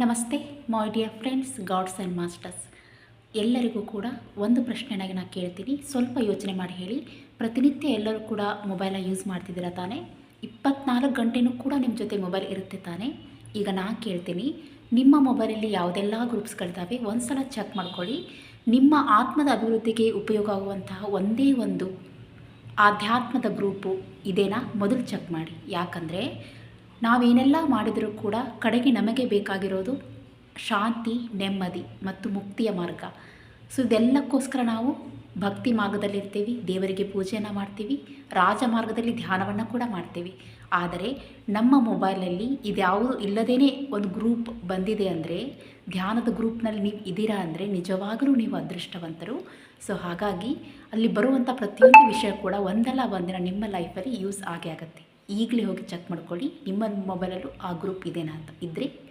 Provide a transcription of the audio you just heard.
ನಮಸ್ತೆ my dear friends gods and masters ಎಲ್ಲರಿಗೂ ಕೂಡ ಒಂದು ಪ್ರಶ್ನೆನಾಗಿ ನಾನು ಕೇಳ್ತೀನಿ. ಸ್ವಲ್ಪ ಯೋಚನೆ ಮಾಡಿ ಹೇಳಿ. ಪ್ರತಿನಿತ್ಯ ಎಲ್ಲರೂ ಕೂಡ ಮೊಬೈಲ್ನ ಯೂಸ್ ಮಾಡ್ತಿದ್ದೀರಾ ತಾನೇ? ಇಪ್ಪತ್ನಾಲ್ಕು ಗಂಟೆನೂ ಕೂಡ ನಿಮ್ಮ ಜೊತೆ ಮೊಬೈಲ್ ಇರುತ್ತೆ ತಾನೇ? ಈಗ ನಾನು ಕೇಳ್ತೀನಿ. ನಿಮ್ಮ ಮೊಬೈಲಲ್ಲಿ ಯಾವುದೆಲ್ಲ ಗ್ರೂಪ್ಸ್ಗಳಿದ್ದಾವೆ ಒಂದು ಸಲ ಚೆಕ್ ಮಾಡ್ಕೊಳ್ಳಿ. ನಿಮ್ಮ ಆತ್ಮದ ಅಭಿವೃದ್ಧಿಗೆ ಉಪಯೋಗ ಆಗುವಂತಹ ಒಂದೇ ಒಂದು ಆಧ್ಯಾತ್ಮದ ಗ್ರೂಪು ಇದೇನಾ? ಮೊದಲು ಚೆಕ್ ಮಾಡಿ. ಯಾಕಂದರೆ ನಾವೇನೆಲ್ಲ ಮಾಡಿದರೂ ಕೂಡ ಕಡೆಗೆ ನಮಗೆ ಬೇಕಾಗಿರೋದು ಶಾಂತಿ, ನೆಮ್ಮದಿ ಮತ್ತು ಮುಕ್ತಿಯ ಮಾರ್ಗ. ಸೊ, ಇದೆಲ್ಲಕ್ಕೋಸ್ಕರ ನಾವು ಭಕ್ತಿ ಮಾರ್ಗದಲ್ಲಿರ್ತೀವಿ, ದೇವರಿಗೆ ಪೂಜೆಯನ್ನು ಮಾಡ್ತೀವಿ, ರಾಜ ಮಾರ್ಗದಲ್ಲಿ ಧ್ಯಾನವನ್ನು ಕೂಡ ಮಾಡ್ತೀವಿ. ಆದರೆ ನಮ್ಮ ಮೊಬೈಲಲ್ಲಿ ಇದ್ಯಾವುದು ಇಲ್ಲದೇ ಒಂದು ಗ್ರೂಪ್ ಬಂದಿದೆ ಅಂದರೆ, ಧ್ಯಾನದ ಗ್ರೂಪ್ನಲ್ಲಿ ನೀವು ಇದ್ದೀರಾ ಅಂದರೆ ನಿಜವಾಗಲೂ ನೀವು ಅದೃಷ್ಟವಂತರು. ಸೊ, ಹಾಗಾಗಿ ಅಲ್ಲಿ ಬರುವಂಥ ಪ್ರತಿಯೊಂದು ವಿಷಯ ಕೂಡ ಒಂದಲ್ಲ ಒಂದಿನ ನಿಮ್ಮ ಲೈಫಲ್ಲಿ ಯೂಸ್ ಆಗೇ ಆಗುತ್ತೆ. ಈಗಲೇ ಹೋಗಿ ಚೆಕ್ ಮಾಡ್ಕೊಳ್ಳಿ. ನಿಮ್ಮ ಮೊಬೈಲಲ್ಲೂ ಆ ಗ್ರೂಪ್ ಇದೇನಾ ಅಂತ ಇದ್ದರೆ